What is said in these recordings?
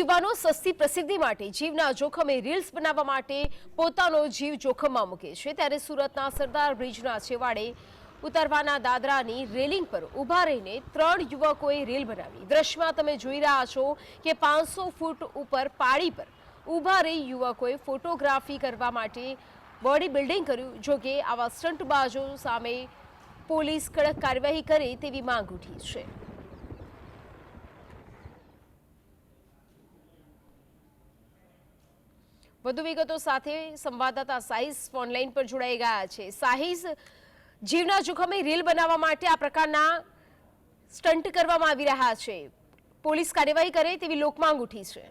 યુવાનો સસ્તી પ્રસિદ્ધિ માટે જીવના જોખમે રીલ્સ બનાવવા માટે પોતાનો જીવ જોખમમાં મૂકે છે. ત્યારે સુરતના સરદાર બ્રિજના છેવાડે ઉતરવાના દાદરાની રેલિંગ પર ઊભા રહીને ત્રણ યુવકોએ રેલ બનાવી. દ્રશ્યમાં તમે જોઈ રહ્યા છો કે પાંચસો ફૂટ ઉપર પાળી પર ઊભા રહી યુવકોએ ફોટોગ્રાફી કરવા માટે બોડી બિલ્ડિંગ કર્યું, જો કે આવા સ્ટંટબાજો સામે પોલીસ કડક કાર્યવાહી કરે તેવી માંગ ઉઠી છે. વધુ વિગતો સાથે સંવાદદાતા સાહિસ ઓનલાઈન પર જોડાઈ ગયા છે. સાહિસ, જીવના જોખમે રીલ બનાવવા માટે આ પ્રકારના સ્ટન્ટ કરવામાં આવી રહ્યા છે. પોલીસ કાર્યવાહી કરે તેવી લોકમાંગ ઉઠી છે.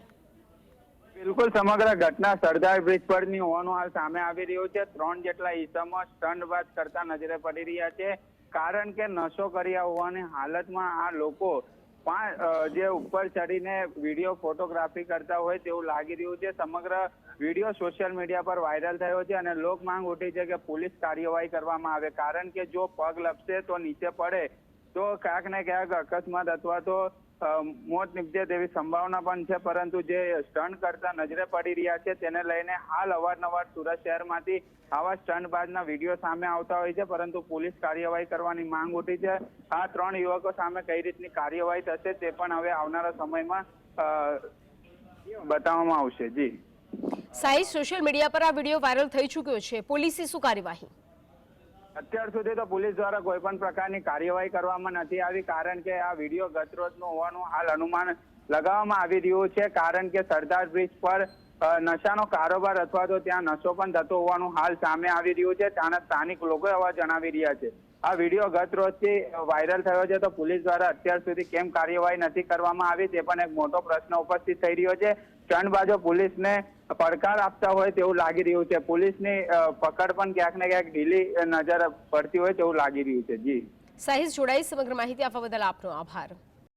બિલકુલ સમગ્ર ઘટના સરદાર બ્રિજ પરની હોવાનું હાલ સામે આવી રહ્યું છે. ત્રણ જેટલા ઈસમો સ્ટંટબાજ કરતા નજરે પડી રહ્યા છે. કારણ કે નશો કર્યા હોવાની હાલતમાં આ લોકો જે ઉપર ચડીને વીડિયો ફોટોગ્રાફી કરતા હોય તેવું લાગી રહ્યું છે. સમગ્ર વીડિયો સોશિયલ મીડિયા પર વાયરલ થયો છે અને લોક માંગ ઉઠી છે કે પોલીસ કાર્યવાહી કરવામાં આવે. કારણ કે જો પગ લપસે તો નીચે પડે તો ક્યાંક ને ક્યાંક અકસ્માત અથવા તો મોત નીપજે તેવી સંભાવના પણ છે. પરંતુ જે સ્ટન્ટ કરતા નજરે પડી રહ્યા છે, તેને લઈને હાલ અવારનવાર સુરત શહેરમાંથી આવા સ્ટન્ટબાજના વીડિયો સામે આવતા હોય છે. પરંતુ પોલીસ કાર્યવાહી કરવાની માંગ ઉઠી છે. આ ત્રણ યુવકો સામે કઈ રીતની કાર્યવાહી થશે તે પણ હવે આવનારા સમયમાં બતાવવામાં આવશે. જી. સાઈ, સોશિયલ મીડિયા પર આ વીડિયો વાયરલ થઈ ચૂક્યો છે. પોલીસે શું કાર્યવાહી? અત્યાર સુધી તો પોલીસ દ્વારા કોઈ પણ પ્રકારની કાર્યવાહી કરવામાં નથી આવી, કારણ કે આ વીડિયો ગત રોજનો હોવાનું હાલ અનુમાન લગાવવામાં આવી રહ્યું છે, કારણ કે સરદાર બ્રિજ પર નશાનો કારોબાર અથવા તો ત્યાં નશો પણ થતો હોવાનું હાલ સામે આવી રહ્યું છે, ત્યાંના સ્થાનિક લોકો એવા જણાવી રહ્યા છે. આ વીડિયો ગત રોજથી વાયરલ થયો છે, તો પોલીસ દ્વારા અત્યાર સુધી કેમ કાર્યવાહી નથી કરવામાં આવી તે પણ એક મોટો પ્રશ્ન ઉપસ્થિત થઈ રહ્યો છે. સ્ટંટબાજો પોલીસને પડકાર આપતા હોય તેવું લાગી રહ્યું છે. પોલીસની પકડ પણ ક્યાંક ને ક્યાંક ઢીલી નજર પડતી હોય તેવું લાગી રહ્યું છે. જી. સાહિસ જોડાઈ, સમગ્ર માહિતી આપવા બદલ આપનો આભાર.